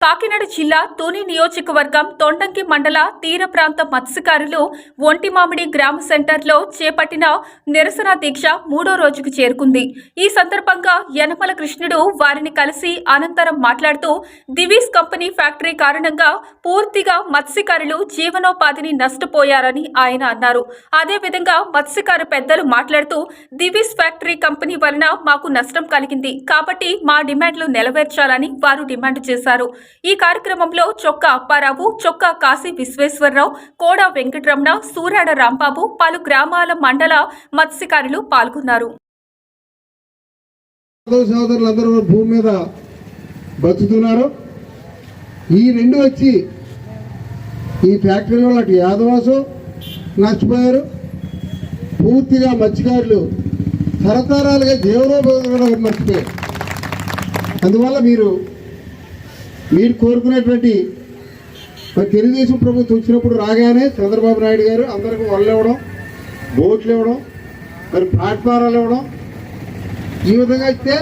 కాకినాడ జిల్లా తుని నియోజకవర్గం తొండంకి మండల తీర ప్రాంత మత్స్యకారులు ఒంటిమామిడి గ్రామ సెంటర్లో చేపట్టిన నిరసన దీక్ష మూడో రోజుకు చేరుకుంది. ఈ సందర్భంగా యనమల కృష్ణుడు వారిని కలిసి అనంతరం మాట్లాడుతూ దివీస్ కంపెనీ ఫ్యాక్టరీ కారణంగా పూర్తిగా మత్స్యకారులు జీవనోపాధిని నష్టపోయారని ఆయన అన్నారు. అదేవిధంగా మత్స్యకార పెద్దలు మాట్లాడుతూ దివీస్ ఫ్యాక్టరీ కంపెనీ వలన మాకు నష్టం కలిగింది. కాబట్టి మా డిమాండ్లు నెరవేర్చాలని వారు డిమాండ్ చేశారు. ఈ కార్యక్రమంలో చొక్కా అప్పారావు చొక్కా కాశీ విశ్వేశ్వరరావు కోడ వెంకటరమణ సూరాడ రాంబాబు పలు గ్రామాల మండల మత్స్యకారులు పాల్గొన్నారు. భూమి మీద బతుకుతున్నారు. ఈ రెండు వచ్చి ఈ ఫ్యాక్టరీలో అటు యాదవాసు నష్టపోయారు. పూర్తిగా మత్స్యకారులు తరతరాలుగా జీవనోపాధి మర్చిపోయారు. అందువల్ల మీరు మీరు కోరుకునేటువంటి మరి తెలుగుదేశం ప్రభుత్వం వచ్చినప్పుడు రాగానే చంద్రబాబు నాయుడు గారు అందరికి వల్ల ఇవ్వడం బోట్లు ఇవ్వడం మరి ప్లాట్ఫారాలు ఇవ్వడం. ఈ విధంగా ఇస్తే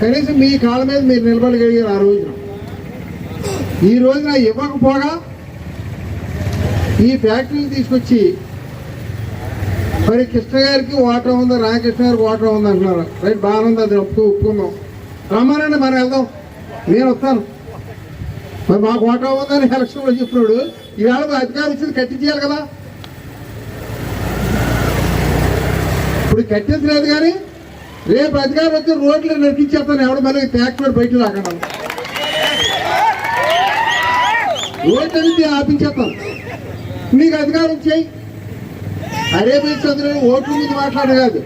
కనీసం మీ కాళ్ళ మీద మీరు నిలబడగలిగారు ఆ రోజున. ఈ రోజున ఇవ్వకపోగా ఈ ఫ్యాక్టరీని తీసుకొచ్చి మరి కృష్ణ గారికి వాటర్ ఉంది రామకృష్ణ గారికి వాటర్ ఉంది అంటున్నారు. రైట్ బాగానే ఉంది అది ఒప్పుకో ఒప్పుకుందాం. రమ్మనండి మనం వెళ్దాం. నేను వస్తాను. మరి మాకు వాటర్ ఉందని ఎలక్షన్లో చెప్పినాడు ఈవేళ మా అధికారం ఇచ్చింది కట్టించేయాలి కదా. ఇప్పుడు కట్టించలేదు కానీ రేపు అధికారం వచ్చి రోడ్లు నడిపించేస్తాను ఎవడు మళ్ళీ ట్యాక్టర్ బయట రాకుండా. రోడ్లు అనేది ఆపించేస్తాను. నీకు అధికారం చేయి అరే పోయి చంద్రుడు ఓట్ల మీద మాట్లాడే కాదు.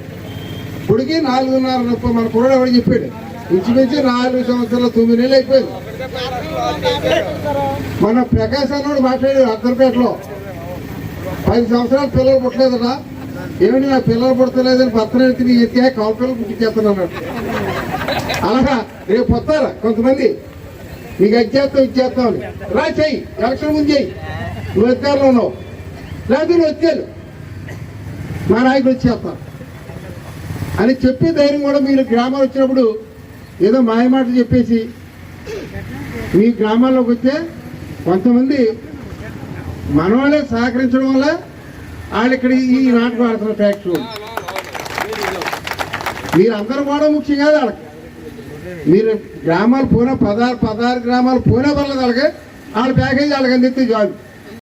ఇప్పటికీ నాలుగున్నర ముప్పై మన కూడా ఎవడు చెప్పాడు. ఇంచుమించు నాలుగు సంవత్సరాలు తొమ్మిది నెలలు అయిపోయింది. మన ప్రకాశ్ అన్నోడు మాట్లాడాడు అక్కర్పేటలో పది సంవత్సరాలు పిల్లలు పుట్టలేదట ఏమిటి నా పిల్లలు పుడతలేదని భర్తను తిని ఎత్తే కాలు పిల్లలు పుట్టించేస్తున్నాను అలాగా రేపు వస్తారా కొంతమంది? నీకు అది ఇచ్చేస్తాం ఇది అని. రా చెయ్యి. ఎలక్షన్ ముందు చెయ్యి. నువ్వు అధికారంలో ఉన్నావు. లేకపోతే నువ్వు వచ్చాను మా నాయకుడు వచ్చేస్తాను అని చెప్పే ధైర్యం కూడా మీరు గ్రామాలు వచ్చినప్పుడు ఏదో మాయమాట చెప్పేసి మీ గ్రామాల్లోకి వస్తే కొంతమంది మన వాళ్ళే సహకరించడం వల్ల వాళ్ళు ఇక్కడ ఈ నాటకం ఆడుతున్న ఫ్యాక్టరీ మీరందరూ కూడా ముఖ్యం కాదు వాళ్ళకి. మీరు గ్రామాలు పోయినా పదహారు పదహారు గ్రామాలు పోయినా పర్లేదు వాళ్ళకి. వాళ్ళ ప్యాకేజీ వాళ్ళకి అందిస్తే జాబ్